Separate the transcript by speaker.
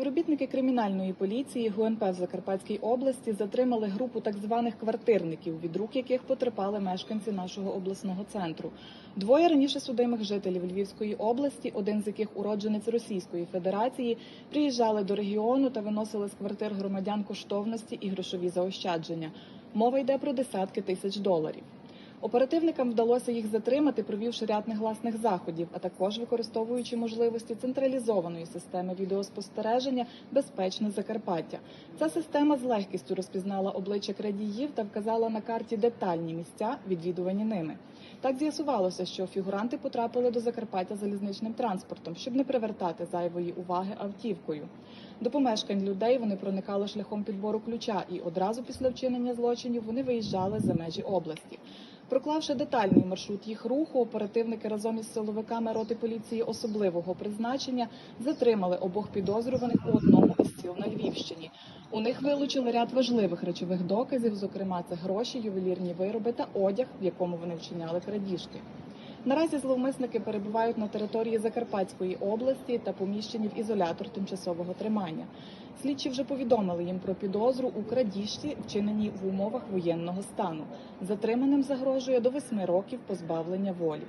Speaker 1: Співробітники кримінальної поліції ГУНП в Закарпатській області затримали групу так званих квартирників, від рук яких потерпали мешканці нашого обласного центру. Двоє раніше судимих жителів Львівської області, один з яких уродженець Російської Федерації, приїжджали до регіону та виносили з квартир громадян коштовності і грошові заощадження. Мова йде про десятки тисяч доларів. Оперативникам вдалося їх затримати, провівши ряд негласних заходів, а також використовуючи можливості централізованої системи відеоспостереження Безпечне Закарпаття. Ця система з легкістю розпізнала обличчя крадіїв та вказала на карті детальні місця, відвідувані ними. Так з'ясувалося, що фігуранти потрапили до Закарпаття залізничним транспортом, щоб не привертати зайвої уваги автівкою. До помешкань людей вони проникали шляхом підбору ключа, і одразу після вчинення злочинів вони виїжджали за межі області. Проклавши детальний маршрут їх руху, оперативники разом із силовиками роти поліції особливого призначення затримали обох підозрюваних у одному із сіл на Львівщині. У них вилучили ряд важливих речових доказів, зокрема це гроші, ювелірні вироби та одяг, в якому вони вчиняли крадіжки. Наразі зловмисники перебувають на території Закарпатської області та поміщені в ізолятор тимчасового тримання. Слідчі вже повідомили їм про підозру у крадіжці, вчиненій в умовах воєнного стану. Затриманим загрожує до восьми років позбавлення волі.